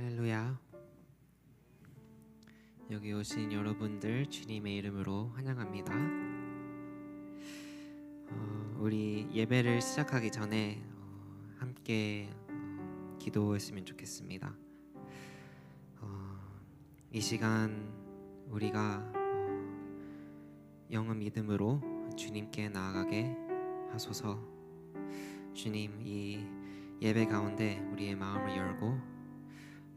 할렐루야. 여기 오신 여러분들 주님의 이름으로 환영합니다. 어, 우리 예배를 시작하기 전에 어, 함께 어, 기도했으면 좋겠습니다. 어, 이 시간 우리가 어, 영은 믿음으로 주님께 나아가게 하소서. 주님 이 예배 가운데 우리의 마음을 열고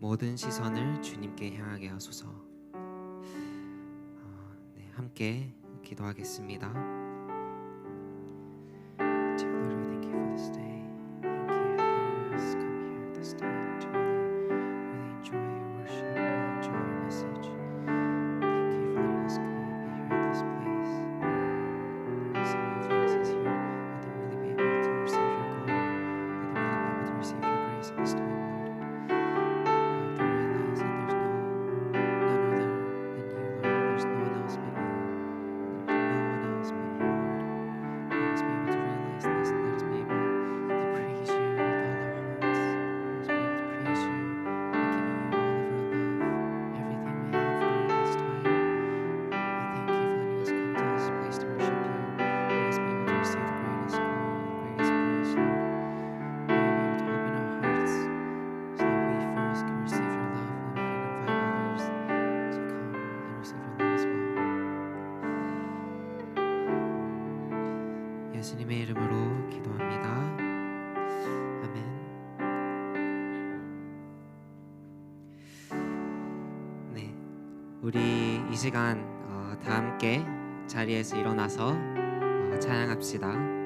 모든 시선을 주님께 향하게 하소서. 어, 네, 함께 기도하겠습니다. 우리 이 시간 어, 다 함께 자리에서 일어나서 어, 찬양합시다. 다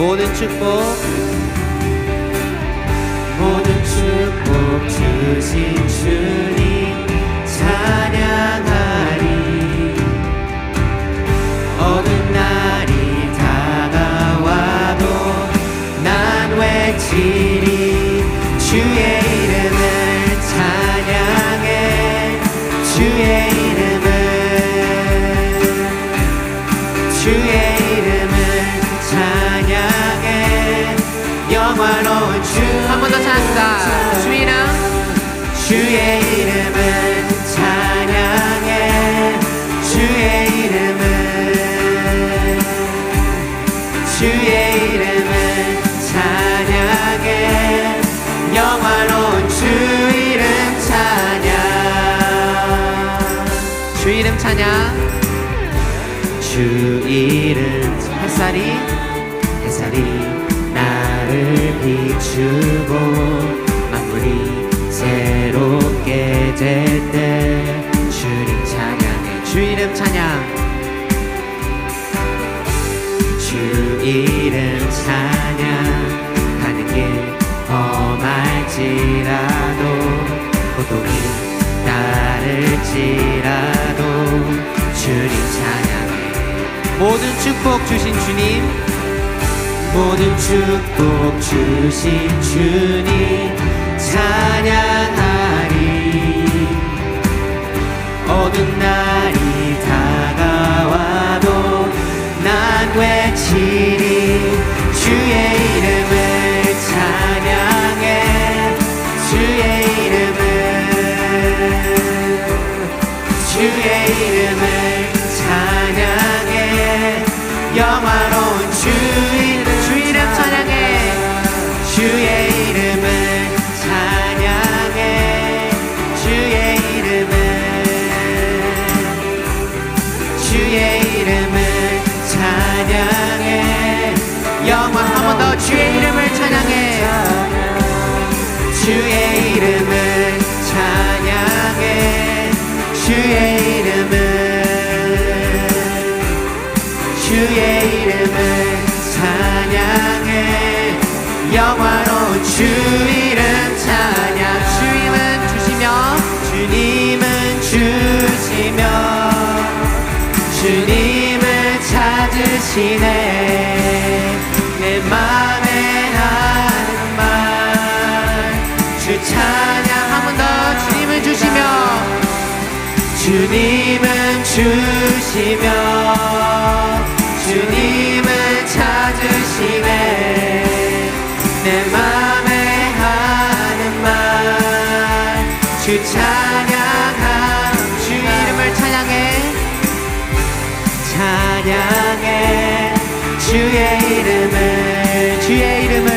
찬양해 주한 번더 찬양합니다. 주 이름 주의 이름을 찬양해. 주의 이름을 주의 이름을 찬양해. 영화로운 주 이름 찬양. 주 이름 찬양. 주 이름 햇살이 햇살이 나를 비추고 따를지라도 주님 찬양해. 모든 축복 주신 주님. 모든 축복 주신 주님 찬양하리. 어두운 날 주 이름 찬양 주님은 주시며 주님은 주시며 주님을 찾으시네. 내 맘에 하는 말주 찬양 한 번 더 주님을 주시며 주님은 주시며 주님을 찾으시네 찬양함. 주 이름을 찬양해. 찬양해. 주의 이름을 주의 이름을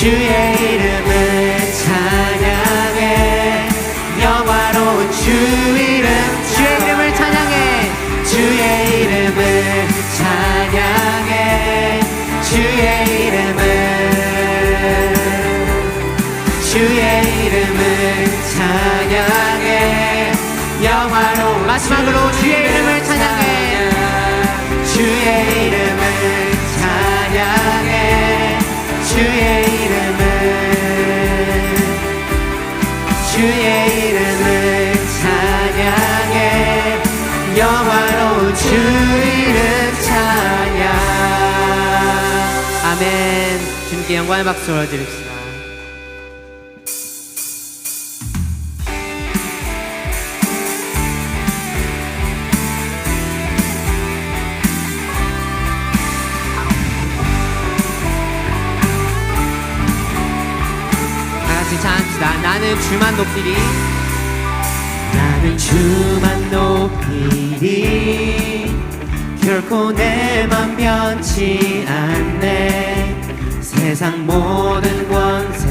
주의 이름을 찬양해. 영화로운 주의 마지막으로 주의 이름을 찬양해. 주의 이름을 찬양해. 주의 이름을 주의 이름을 찬양해. 영화로운 주 이름 찬양. 아멘. 주님께 영광의 박수 올려드립시다 주만 높이리. 나는 주만 높이리. 결코 내맘 변치 않네. 세상 모든 권세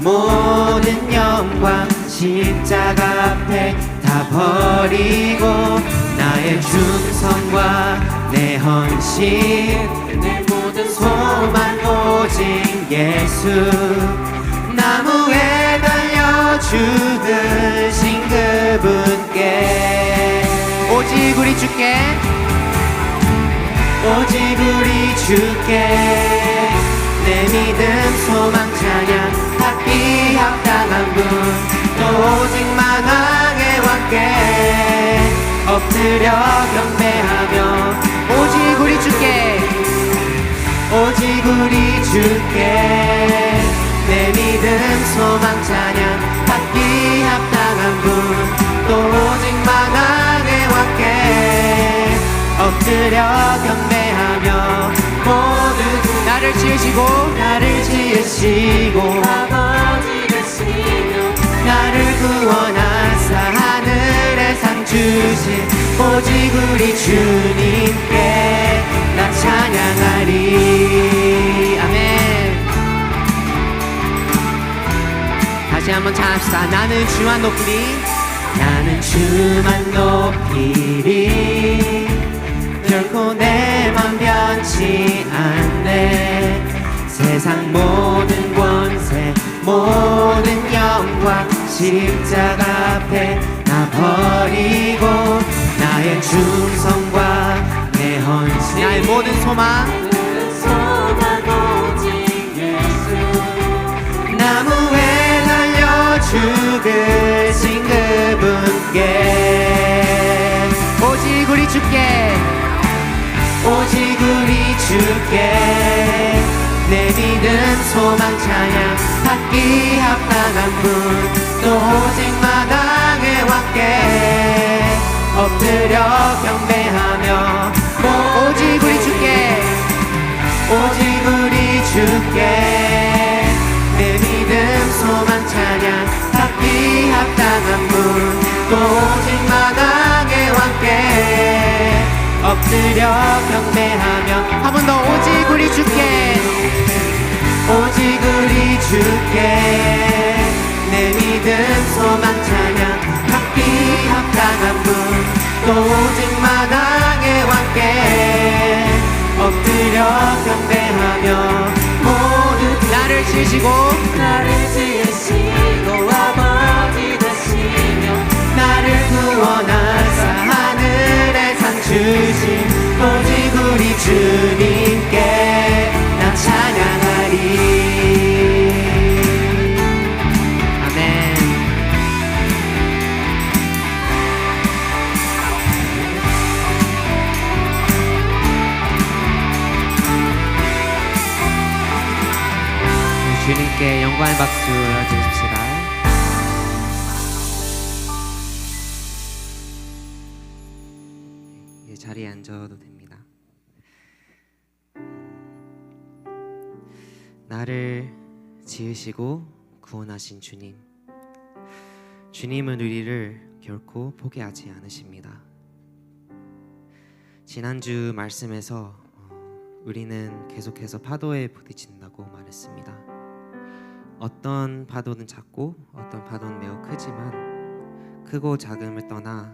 모든 영광 십자가 앞에 다 버리고 나의 충성과 내 헌신 내 모든 소망 오직 예수 죽으신 그분께. 오직 우리 주께. 오직 우리 주께. 내 믿음 소망 찬양 받기 합당한 분. 또 오직 만왕의 왕께. 엎드려 경배하며 오직 우리 주께. 오직 우리 주께 내 믿음 소망 찬양 받기 합당한 분또 오직 만왕의 왕께 엎드려 경배하며 모든 나를 지으시고 나를 지으시고 아버지 되시며 나를 구원하사 하늘의 상 주신 오직 우리 주님께 나 찬양하리. 아멘 다시 한번 찬합시다. 나는 주만 높이리 나는 주만 높이리 결코 내맘 변치 않네. 세상 모든 권세 모든 영광 십자가 앞에 다 버리고 나의 충성과 내 헌신. 나의 모든 소망 죽으신 그분께 오직 우리 주께. 오직 우리 주께. 내 믿음 소망 찬양 받기 합당한 분. 또 오직 마당의 왕께 엎드려 경 오직 마당의 왕께 엎드려 경배하며 한 번 더 오직 우리 주께 오직 우리 주께 내 믿음 소망 찬양 받기 합당한 분또 오직 마당의 왕께 엎드려 경배하며 모두 나를 지시고 나를 지으시고 아버지 되시며 나를 구원하사 하늘의 상 주신 오직 주님께 지으시고 구원하신 주님. 주님은 우리를 결코 포기하지 않으십니다. 지난주 말씀에서 어, 우리는 계속해서 파도에 부딪힌다고 말했습니다. 어떤 파도는 작고 어떤 파도는 매우 크지만 크고 작음을 떠나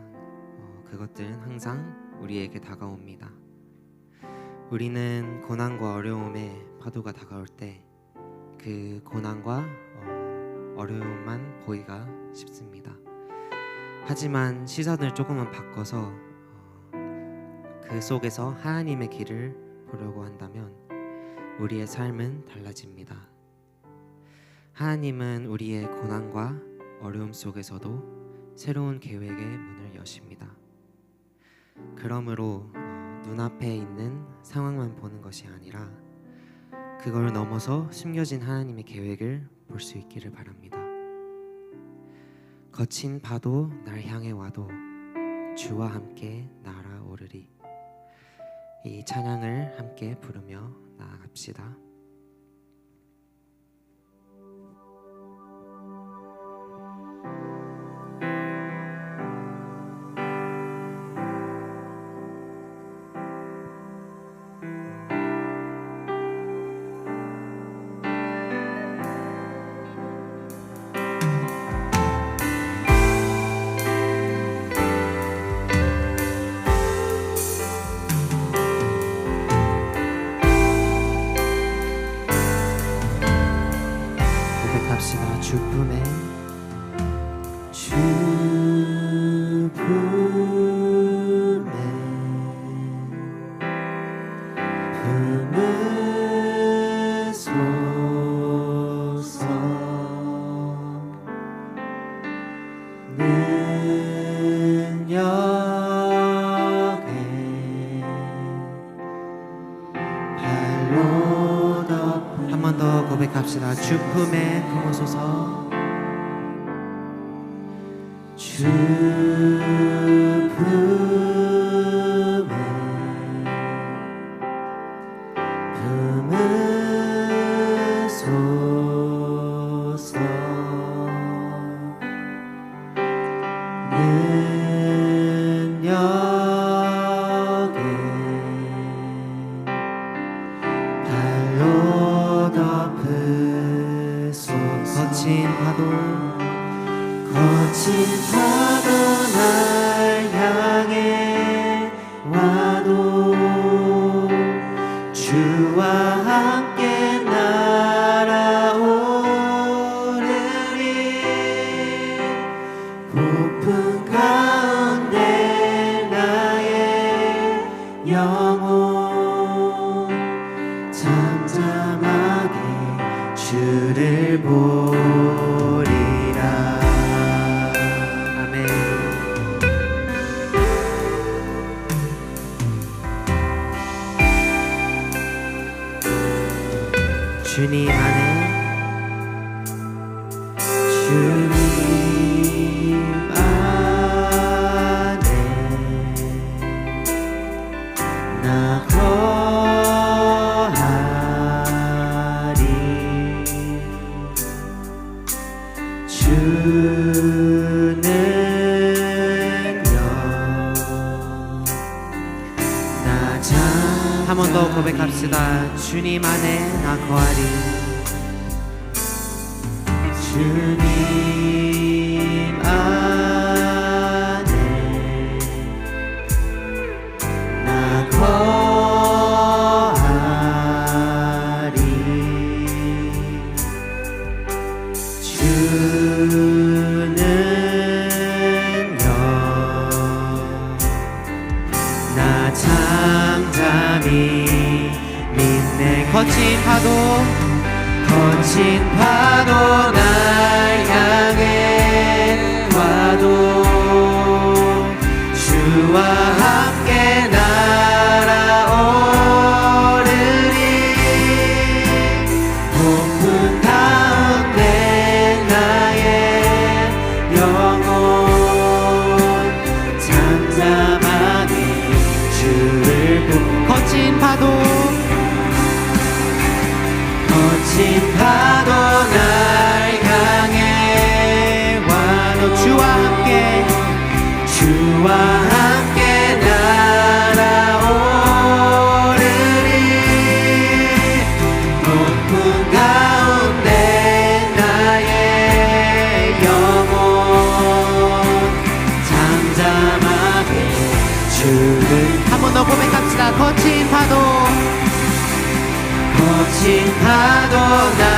어, 그것들은 항상 우리에게 다가옵니다. 우리는 고난과 어려움에 파도가 다가올 때 그 고난과 어, 어려움만 보기가 쉽습니다. 하지만 시선을 조금만 바꿔서 어, 그 속에서 하나님의 길을 보려고 한다면 우리의 삶은 달라집니다. 하나님은 우리의 고난과 어려움 속에서도 새로운 계획의 문을 여십니다. 그러므로 어, 눈앞에 있는 상황만 보는 것이 아니라 그걸 넘어서 숨겨진 하나님의 계획을 볼 수 있기를 바랍니다. 거친 파도 날 향해 와도 주와 함께 날아오르리. 이 찬양을 함께 부르며 나아갑시다. 고백합시다. 주 품에 품으소서. 주 주님 안에 나 거하리 파도 날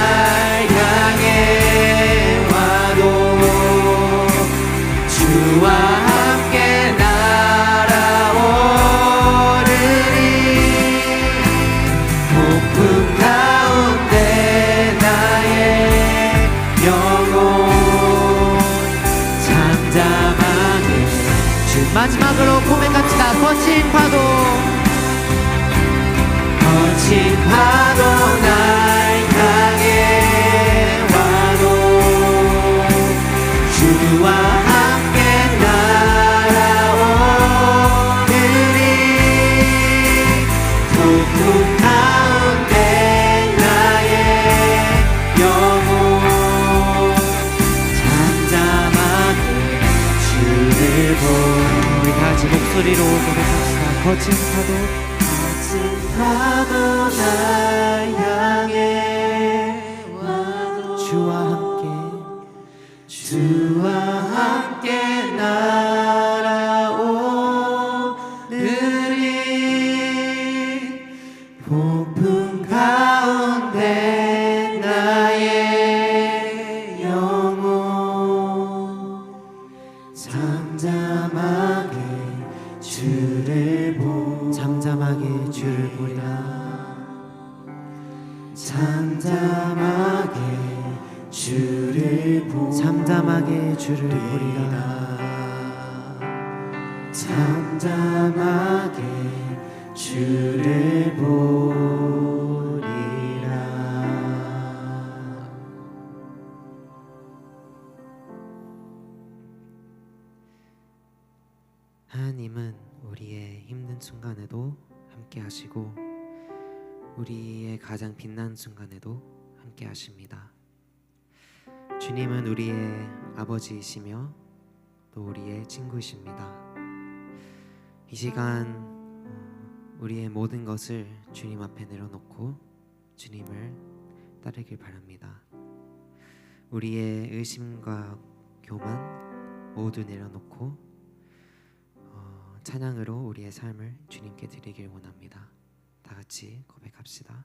보 우리 다 같이 목소리로 고백합시다. 거친 파도 파도 날 향해 와도 주와 함께 주와 함께 날 하나님은 우리의 힘든 순간에도 함께 하시고 우리의 가장 빛난 순간에도 함께 하십니다. 주님은 우리의 아버지이시며 또 우리의 친구이십니다. 이 시간 어, 우리의 모든 것을 주님 앞에 내려놓고 주님을 따르길 바랍니다. 우리의 의심과 교만 모두 내려놓고 어, 찬양으로 우리의 삶을 주님께 드리길 원합니다. 다 같이 고백합시다.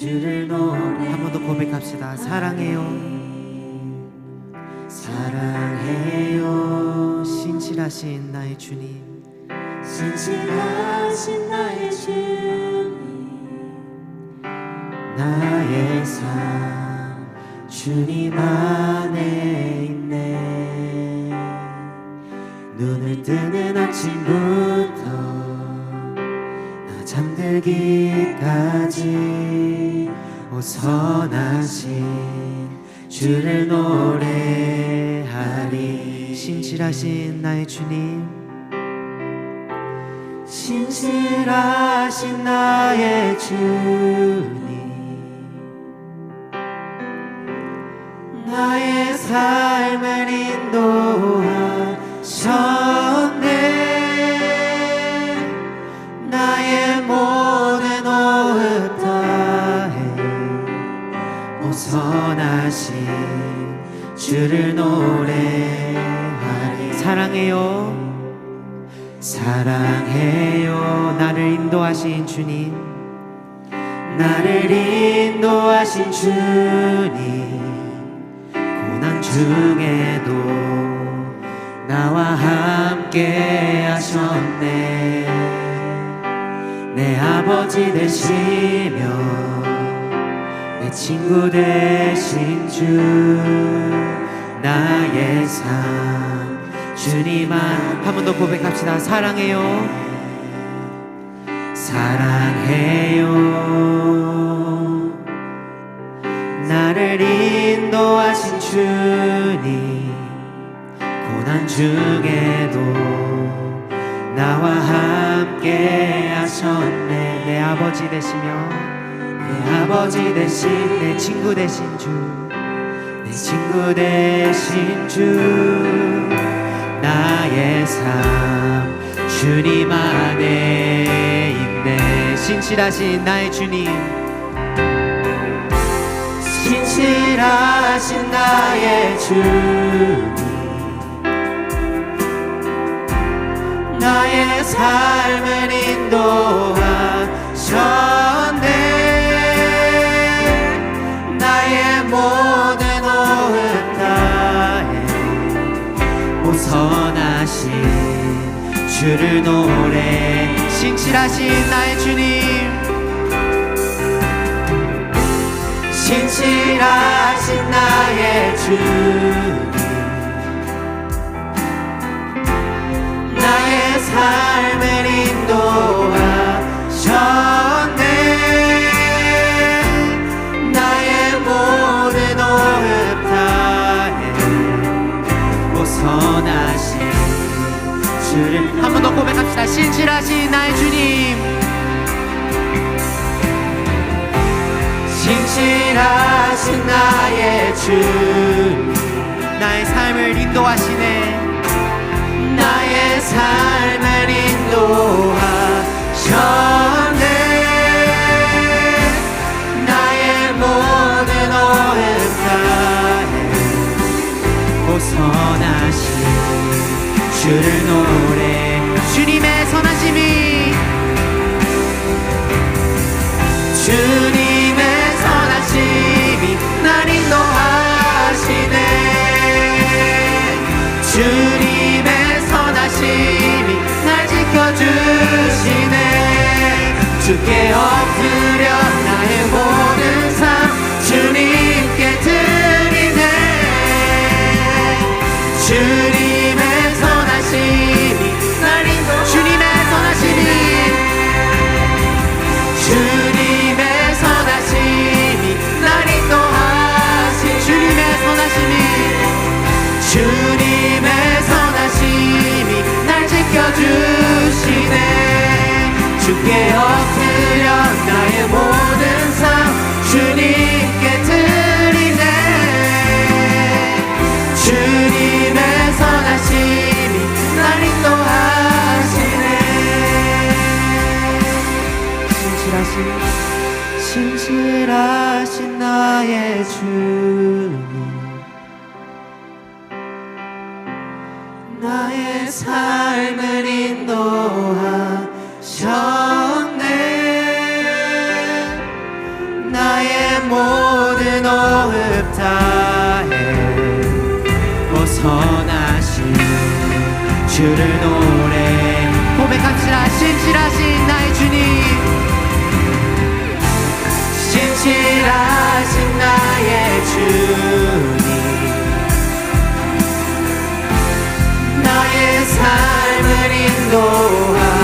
주를 노래 한 번 더 고백합시다. 사랑해요. 사랑해요 신실하신 나의 주님. 신실하신 나의 주님 나의 삶 주님 안에 있네 눈을 뜨는 아침부터 나 잠들기까지 오 선하신 주를 노래하리. 신실하신 나의 주님. 신실하신 나의 주님. 나의 삶을 인도하셨 주를 노래하리. 사랑해요. 사랑해요. 나를 인도하신 주님. 나를 인도하신 주님. 고난 중에도 나와 함께 하셨네. 내 아버지 되시며 내 친구 되신 주 나의 삶. 주님만 한 번 더 고백합시다. 사랑해요. 사랑해요. 나를 인도하신 주님 고난 중에도 나와 함께 하셨네. 내 아버지 되시며 내 아버지 대신 내 친구 되신 주. 내 친구 되신 주. 나의 삶 주님 안에 있네 신실하신 나의 주님. 신실하신 나의 주님. 나의 삶을 인도하셨 주를 노래 신실하신 나의 주님. 신실하신 나의 주님. 나의 삶을 인도하 더 고백합시다 신실하신 나의 주님. 신실하신 나의 주님 나의 삶을 인도하시네. 나의 삶을 인도 주께 엎드려 나의 모든 삶 주님께 드리네. 주님의 선하심이 날 인도 주님의 선하심이. 주님의 선하심이 날 인도하시 주님의 선하심이. 주님의 선하심이 날 지켜주시네. 주께 엎 주를 노래. 고백합시다 신실하신 나의 주님. 신실하신 나의 주님. 나의 삶을 인도하